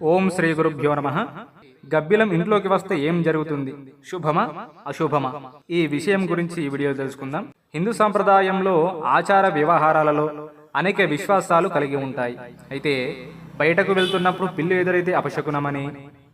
ఓం శ్రీ గురుభ్యో నమ. గబ్బిలం ఇంట్లోకి వస్తే ఏం జరుగుతుంది? శుభమా? అశుభమా? ఈ విషయం గురించి ఈ వీడియో తెలుసుకుందాం. హిందూ సాంప్రదాయంలో ఆచార వ్యవహారాలలో అనేక విశ్వాసాలు కలిగి ఉంటాయి. అయితే బయటకు వెళ్తున్నప్పుడు పిల్లు ఎదురైతే అపశకునమని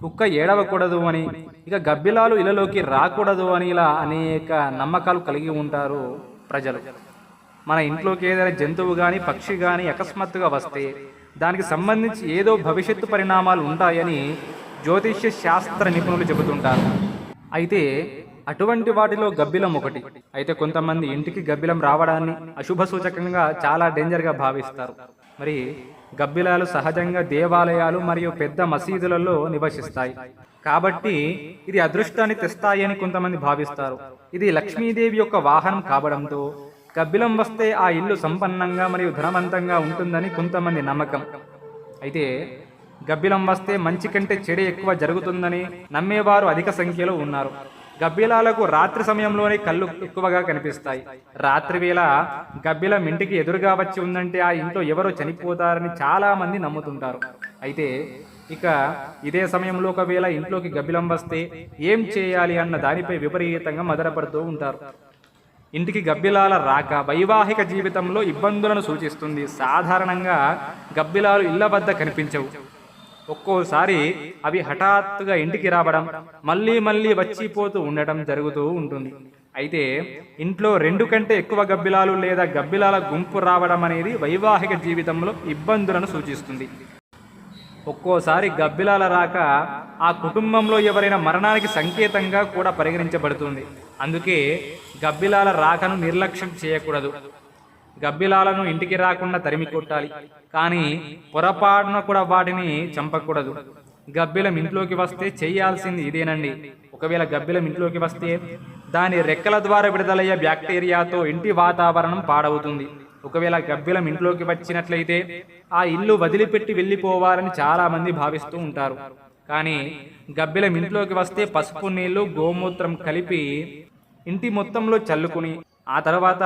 కుక్క ఏడవకూడదు అని ఇక గబ్బిలాలు ఇళ్ళలోకి రాకూడదు అని ఇలా అనేక నమ్మకాలు కలిగి ఉంటారు ప్రజలు. మన ఇంట్లోకి ఏదైనా జంతువు కానీ పక్షి కానీ అకస్మాత్తుగా వస్తే దానికి సంబంధించి ఏదో భవిష్యత్తు పరిణామాలు ఉంటాయని జ్యోతిష్య శాస్త్ర నిపుణులు చెబుతుంటారు. అయితే అటువంటి వాటిలో గబ్బిలం ఒకటి. అయితే కొంతమంది ఇంటికి గబ్బిలం రావడాన్ని అశుభ సూచకంగా చాలా డేంజర్గా భావిస్తారు. మరి గబ్బిలాలు సహజంగా దేవాలయాలు మరియు పెద్ద మసీదులలో నివసిస్తాయి. కాబట్టి ఇది అదృష్టాన్ని తెస్తాయని కొంతమంది భావిస్తారు. ఇది లక్ష్మీదేవి యొక్క వాహనం కావడంతో గబ్బిలం వస్తే ఆ ఇల్లు సంపన్నంగా మరియు ధనవంతంగా ఉంటుందని కొంతమంది నమ్మకం. అయితే గబ్బిలం వస్తే మంచి కంటే చెడు ఎక్కువ జరుగుతుందని నమ్మేవారు అధిక సంఖ్యలో ఉన్నారు. గబ్బిలాలకు రాత్రి సమయంలోనే కళ్ళు ఎక్కువగా కనిపిస్తాయి. రాత్రి వేళ గబ్బిలం ఇంటికి ఎదురుగా వచ్చి ఉందంటే ఆ ఇంట్లో ఎవరో చనిపోతారని చాలా మంది నమ్ముతుంటారు. అయితే ఇక ఇదే సమయంలో ఒకవేళ ఇంట్లోకి గబ్బిలం వస్తే ఏం చేయాలి అన్న దానిపై విపరీతంగా మదనపడుతూ ఉంటారు. ఇంటికి గబ్బిలాల రాక వైవాహిక జీవితంలో ఇబ్బందులను సూచిస్తుంది. సాధారణంగా గబ్బిలాలు ఇళ్ళ వద్ద కనిపించవు. ఒక్కోసారి అవి హఠాత్తుగా ఇంటికి రావడం మళ్ళీ మళ్ళీ వచ్చిపోతూ ఉండటం జరుగుతూ ఉంటుంది. అయితే ఇంట్లో రెండు కంటే ఎక్కువ గబ్బిలాలు లేదా గబ్బిలాల గుంపు రావడం అనేది వైవాహిక జీవితంలో ఇబ్బందులను సూచిస్తుంది. ఒక్కోసారి గబ్బిలాల రాక ఆ కుటుంబంలో ఎవరైనా మరణానికి సంకేతంగా కూడా పరిగణించబడుతుంది. అందుకే గబ్బిలాల రాకను నిర్లక్ష్యం చేయకూడదు. గబ్బిలాలను ఇంటికి రాకుండా తరిమి కొట్టాలి. కానీ పొరపాటున కూడా వాటిని చంపకూడదు. గబ్బిలం ఇంట్లోకి వస్తే చేయాల్సింది ఇదేనండి. ఒకవేళ గబ్బిలం ఇంట్లోకి వస్తే దాని రెక్కల ద్వారా విడుదలయ్యే బ్యాక్టీరియాతో ఇంటి వాతావరణం పాడవుతుంది. ఒకవేళ గబ్బిలం ఇంట్లోకి వచ్చినట్లయితే ఆ ఇల్లు వదిలిపెట్టి వెళ్ళిపోవాలని చాలా మంది భావిస్తూ ఉంటారు. కానీ గబ్బిలం ఇంట్లోకి వస్తే పసుపు నీళ్ళు గోమూత్రం కలిపి ఇంటి మొత్తంలో చల్లుకుని ఆ తర్వాత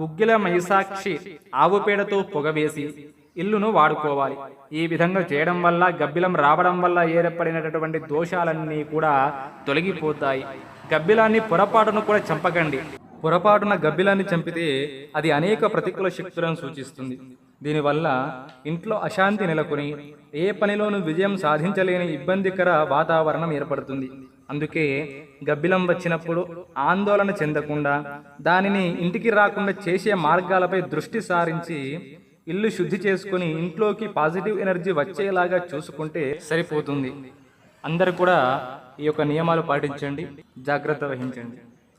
గుగ్గిల మైసాక్షి ఆవు పేడతో పొగవేసి ఇల్లును వాడుకోవాలి. ఈ విధంగా చేయడం వల్ల గబ్బిలం రావడం వల్ల ఏర్పడినటువంటి దోషాలన్నీ కూడా తొలగిపోతాయి. గబ్బిలాన్ని పొరపాటును కూడా చంపకండి. పొరపాటున గబ్బిలాన్ని చంపితే అది అనేక ప్రతికూల శక్తులను సూచిస్తుంది. దీనివల్ల ఇంట్లో అశాంతి నెలకొని ఏ పనిలోనూ విజయం సాధించలేని ఇబ్బందికర వాతావరణం ఏర్పడుతుంది. అందుకే గబ్బిలం వచ్చినప్పుడు ఆందోళన చెందకుండా దానిని ఇంటికి రాకుండా చేసే మార్గాలపై దృష్టి సారించి ఇల్లు శుద్ధి చేసుకుని ఇంట్లోకి పాజిటివ్ ఎనర్జీ వచ్చేలాగా చూసుకుంటే సరిపోతుంది. అందరు కూడా ఈ యొక్క నియమాలు పాటించండి. జాగ్రత్త వహించండి.